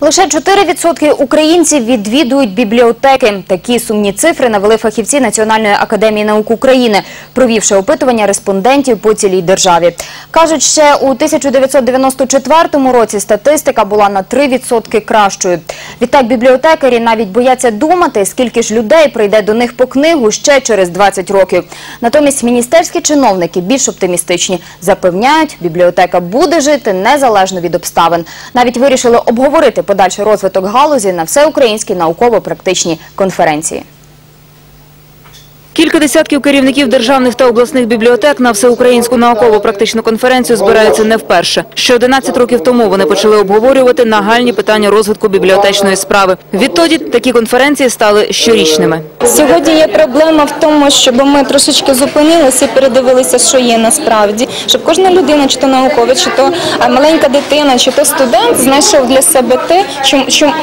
Лише 4% українців відвідують бібліотеки. Такі сумні цифри навели фахівці Національної академії наук України, провівши опитування респондентів по цілій державі. Кажуть, ще у 1994 році статистика була на 3% кращою. Відтак бібліотекарі навіть бояться думати, скільки ж людей прийде до них по книгу ще через 20 років. Натомість міністерські чиновники більш оптимістичні. Запевняють, бібліотека буде жити незалежно від обставин. Навіть вирішили обговорити подальший розвиток галузі на всеукраїнській науково-практичній конференції. Кілька десятків керівників державних та обласних бібліотек на всеукраїнську науково-практичну конференцію збираються не вперше. Ще 11 років тому вони почали обговорювати нагальні питання розвитку бібліотечної справи. Відтоді такі конференції стали щорічними. Сьогодні є проблема в тому, щоб ми трошечки зупинилися і передивилися, що є насправді, щоб кожна людина, чи то науковець, чи то маленька дитина, чи то студент, знайшов для себе те,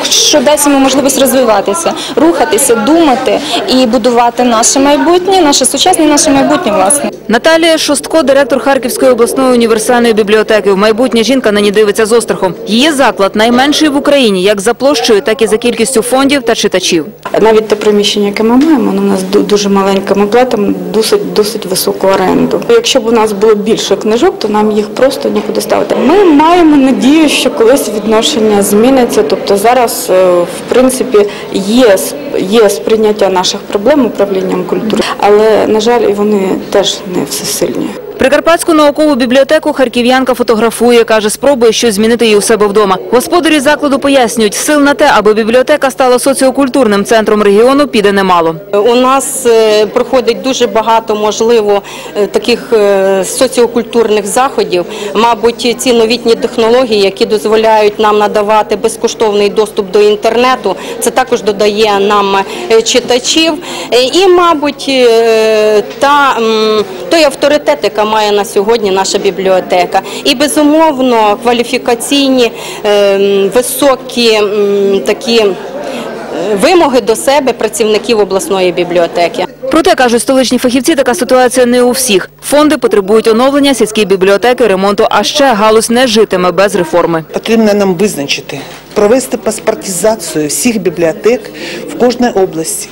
що, дасть йому можливість розвиватися, рухатися, думати і будувати наше майбутнє, наше сучасне, наше майбутнє власне. Наталія Шостко, директор Харківської обласної універсальної бібліотеки. В майбутнє жінка нині дивиться з острахом. Її заклад найменший в Україні як за площею, так і за кількістю фондів та читачів. Навіть те приміщення, яке ми маємо, воно у нас дуже маленьке. Ми платимо досить досить високу оренду. Якщо б у нас було більше книжок, то нам їх просто нікуди ставити. Ми маємо надію, що колись відношення зміниться. Тобто зараз, е, в принципі, є с- є сприйняття наших проблем управлінням культури, але на жаль, і вони теж не всесильні. Прикарпатську наукову бібліотеку харків'янка фотографує, каже, спробує щось змінити її у себе вдома. Господарі закладу пояснюють, сил на те, аби бібліотека стала соціокультурним центром регіону, піде немало. У нас е, проходить дуже багато, можливо, е, таких е, соціокультурних заходів. Мабуть, ці новітні технології, які дозволяють нам надавати безкоштовний доступ до інтернету, це також додає нам читачів. І, мабуть, та той авторитет, яка має на сьогодні наша бібліотека. І безумовно кваліфікаційні е, високі такі. е, Вимоги до себе працівників обласної бібліотеки. Проте, кажуть столичні фахівці, така ситуація не у всіх. Фонди потребують оновлення, сільські бібліотеки, ремонту, а ще галузь не житиме без реформи. Потрібно нам визначити, провести паспортизацію всіх бібліотек в кожній області.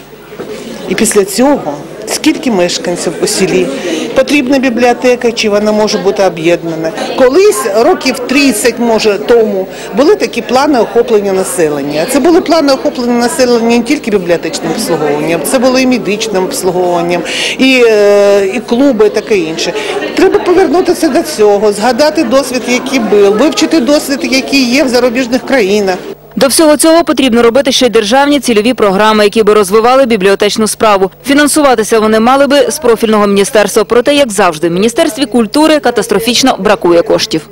І після цього, скільки мешканців у селі, потрібна бібліотека, чи вона може бути об'єднана. Колись, років 30, може, тому, були такі плани охоплення населення. Це були плани охоплення населення не тільки бібліотечним обслуговуванням, це було і медичним обслуговуванням, і, е, і клуби, і таке інше. Треба повернутися до цього, згадати досвід, який був, вивчити досвід, який є в зарубіжних країнах. До всього цього потрібно робити ще й державні цільові програми, які би розвивали бібліотечну справу. Фінансуватися вони мали би з профільного міністерства. Проте, як завжди, в міністерстві культури катастрофічно бракує коштів.